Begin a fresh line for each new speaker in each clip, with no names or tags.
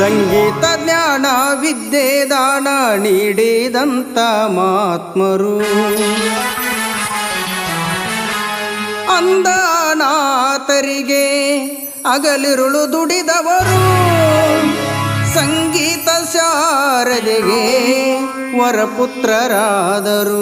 ಸಂಗೀತ ಜ್ಞಾನ ವಿದ್ಯೆ ದಾನ ನೀಡಿದಂತ ಮಾತ್ಮರು ಅಂದನಾಥರಿಗೆ ಅಗಲಿರುಳು ದುಡಿದವರು. ಸಂಗೀತ ಶಾರದೆಗೆ ವರಪುತ್ರರಾದರು.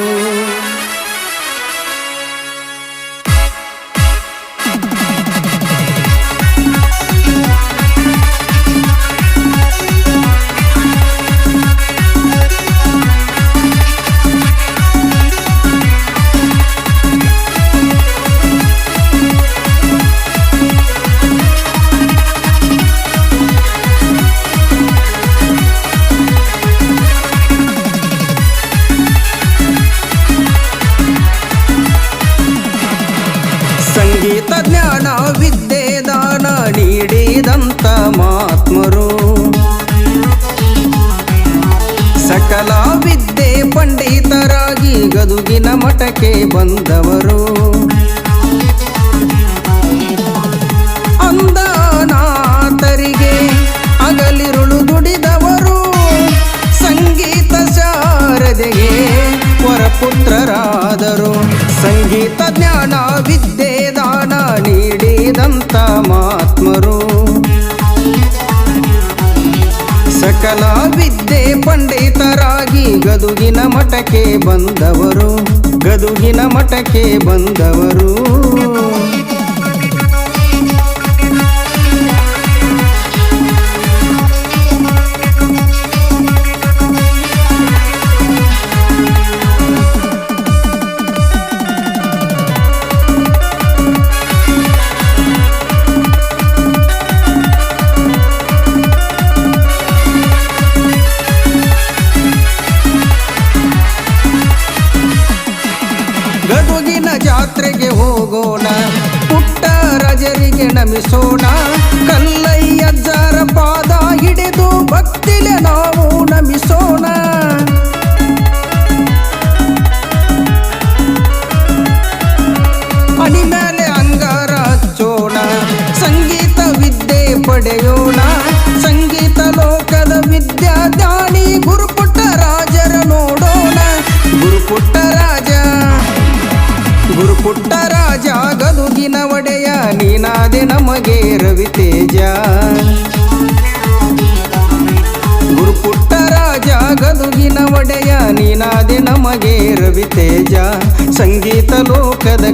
ಗದುಗಿನ ಬಂದವರು. ಅಂದನಾಥರಿಗೆ ಅಗಲಿರುಳು ದುಡಿದವರು. ಸಂಗೀತ ಶಾರದೆಗೆ ವರಪುತ್ರರಾದರು. ಸಂಗೀತ ಜ್ಞಾನ, ವಿದ್ಯೆ, ದಾನ ನೀಡಿದಂಥ ಮಾತ್ಮರು ಸಕಲ ವಿದ್ಯೆ ಪಂಡಿತರಾಗಿ ಗದುಗಿನ ಮಠಕ್ಕೆ ಬಂದವರು. ಗದುಗಿನ ಮಠಕ್ಕೆ ಬಂದವರು. ಜಾತ್ರೆಗೆ ಹೋಗೋಣ ಪುಟ್ಟ ರಜರಿಗೆ ನಮಿಸೋಣ. ಕಲ್ಲಯ್ಯಜ್ಜರ ಪಾದ ಹಿಡಿದು ಭಕ್ತಿಲೆ ನಾವು ನಮಿಸೋಣ. ನಮಗೆ ರವಿತೇಜ ಗುರುಪುಟ್ಟ ರಾಜ ಗದುಗಿನ ಒಡೆಯ ನೀನಾದೆ ನಮಗೆ ರವಿತೇಜ ಸಂಗೀತ ಲೋಕದ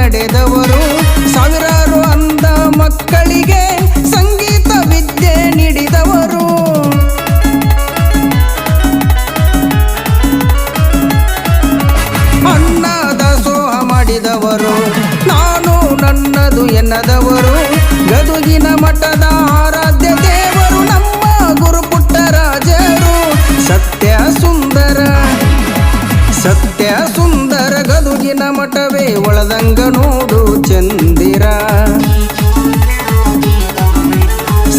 ನಡೆದವರು ಸಾವಿರಾರು ಅಂದ ಮಕ್ಕಳಿಗೆ ಸಂಗೀತ ವಿದ್ಯೆ ನೀಡಿದವರು. ಅಣ್ಣದ ಸೋಹ ಮಾಡಿದವರು, ನಾನು ನನ್ನದು ಎನ್ನದವರು, ಗದುಗಿನ ಮಠದ ಗದುಗಿನ ಮಠವೇ ಒಳದಂಗ ನೋಡು ಚಂದಿರ.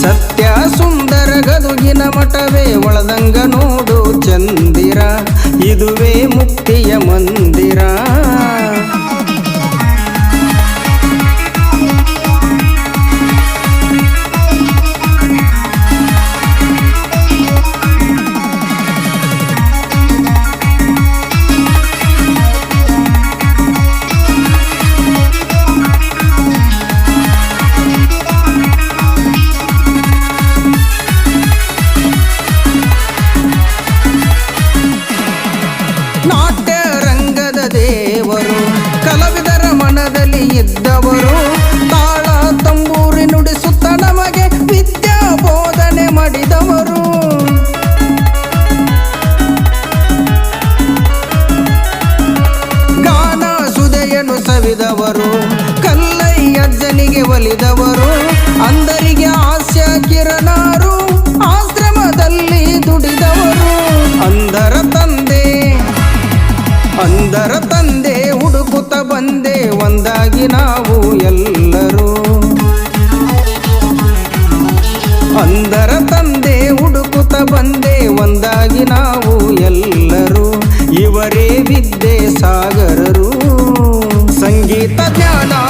ಸತ್ಯ ಸುಂದರ ಗದುಗಿನ ಮಠವೇ ಒಳದಂಗ ನೋಡು ಚಂದಿರ. ಇದುವೇ ಮುಕ್ತಿಯ ಮಂದಿರ. ನುಡಿದವರು ಅಂದರ ತಂದೆ ಅಂದರ ತಂದೆ, ಹುಡುಕುತ್ತ ಬಂದೆ, ಒಂದಾಗಿ ನಾವು ಎಲ್ಲರೂ. ಅಂದರ ತಂದೆ, ಹುಡುಕುತ್ತ ಬಂದೆ, ಒಂದಾಗಿ ನಾವು ಎಲ್ಲರೂ. ಇವರೇ ವಿದ್ಯೆ ಸಾಗರರು. ಸಂಗೀತ ಜ್ಞಾನ